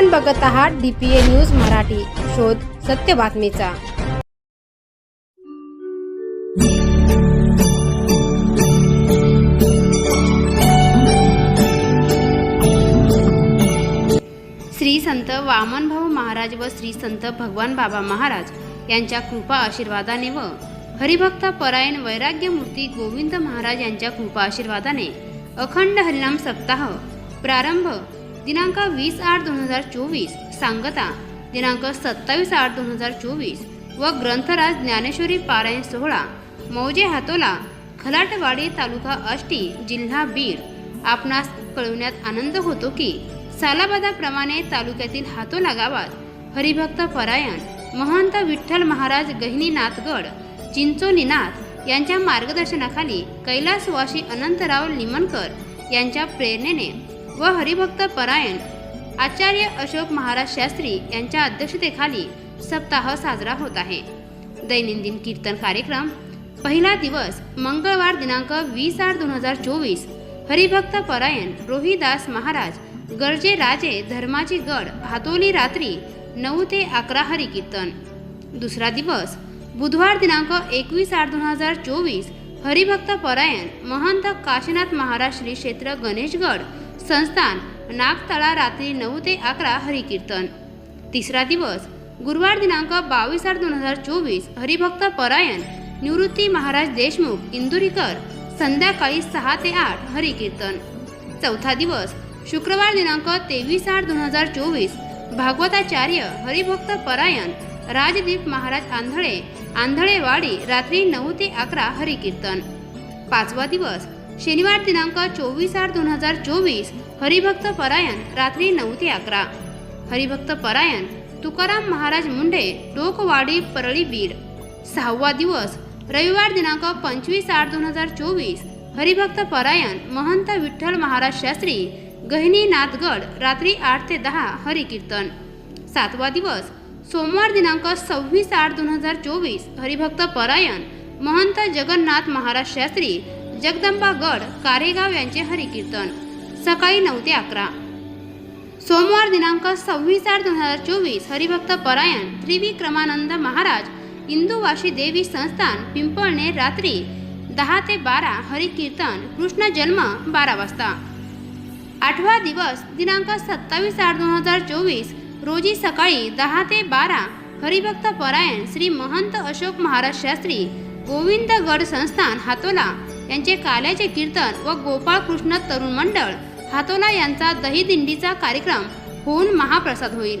आपण बघत आहात D P A news Marathi. शोध सत्य बातमीचा. श्री संत वामनभाऊ महाराज व श्री संत भगवान बाबा महाराज यांच्या कृपा आशीर्वादाने व हरिभक्त परायण वैराग्यमूर्ती गोविंद महाराज यांच्या कृपा आशीर्वादाने अखंड हरिनाम सप्ताह प्रारंभ दिनांक वीस आठ दोन हजार चोवीस सांगता दिनांक सत्तावीस आठ दोन हजार चोवीस व ग्रंथराज ज्ञानेश्वरी पारायण सोहळा मौजे हातोला खलाटवाडी तालुका अष्टी जिल्हा बीड. आपणास कळवण्यात आनंद होतो की सालाबादाप्रमाणे तालुक्यातील हातोला गावात हरिभक्त परायण महंत विठ्ठल महाराज गहिनीनाथगड चिंचोलीनाथ यांच्या मार्गदर्शनाखाली कैलासवासी अनंतराव लिमणकर यांच्या प्रेरणेने व हरिभक्त परायण. आचार्य अशोक महाराज शास्त्री यांच्या अध्यक्षतेखाली सप्ताह साजरा होत आहे. दैनंदिन कीर्तन कार्यक्रम पहिला दिवस मंगळवार दिनांक वीस आठ दोन हजार चोवीस हरिभक्त परायण रोहिदास महाराज गरजे राजे धर्माची गड हातोली रात्री नऊ ते अकरा हरी कीर्तन. दुसरा दिवस बुधवार दिनांक एकवीस आठ दोन हजार चोवीस हरिभक्त परायण महंत काशीनाथ महाराज श्री क्षेत्र गणेशगड संस्थान नागतळा रात्री नऊ ते अकरा हरिकीर्तन. तिसरा दिवस गुरुवार दिनांक बावीस आठ दोन हजार चोवीस हरिभक्त परायण निवृत्ती महाराज देशमुख इंदुरीकर संध्याकाळी सहा ते आठ हरिकीर्तन. चौथा दिवस शुक्रवार दिनांक तेवीस आठ दोन हजार चोवीस भागवताचार्य हरिभक्त परायण राजदीप महाराज आंधळे आंधळेवाडी रात्री नऊ ते अकरा हरिकीर्तन. पाचवा दिवस शनिवार दिनांक चोवीस आठ दोन हजार चोवीस हरिभक्त परायण रात्री नऊ ते अकरा. हरिभक्त परायण तुकाराम महाराज मुंडे टोकवाडी परळी बीड सहावा दिवस रविवार दिनांक पंचवीस आठ दोन हजार चोवीस हरिभक्त परायण महंत विठ्ठल महाराज शास्त्री गहिनीनाथगड रात्री आठ ते दहा हरिकीर्तन. सातवा दिवस सोमवार दिनांक सव्वीस आठ दोन हजार चोवीस हरिभक्त परायण महंत जगन्नाथ महाराज शास्त्री जगदंबा गड कारेगाव यांचे हरिकीर्तन. सकाळी नऊ ते अकरा. सोमवार दिनांक सव्वीस आठ दोन हजार चोवीस हरिभक्त परायण त्रिविक्रमानंद महाराज इंदुवाशी देवी संस्थान पिंपळणे रात्री दहा ते बारा हरिकीर्तन कृष्ण जन्म बारा वाजता. आठवा दिवस दिनांक सत्तावीस आठ दोन हजार चोवीस रोजी सकाळी दहा ते बारा हरिभक्त परायण श्री महंत अशोक महाराज शास्त्री गोविंदगड संस्थान हातोला यांचे काल्याचे कीर्तन व गोपाळकृष्ण तरुण मंडळ हातोला यांचा दही दिंडीचा कार्यक्रम होऊन महाप्रसाद होईल.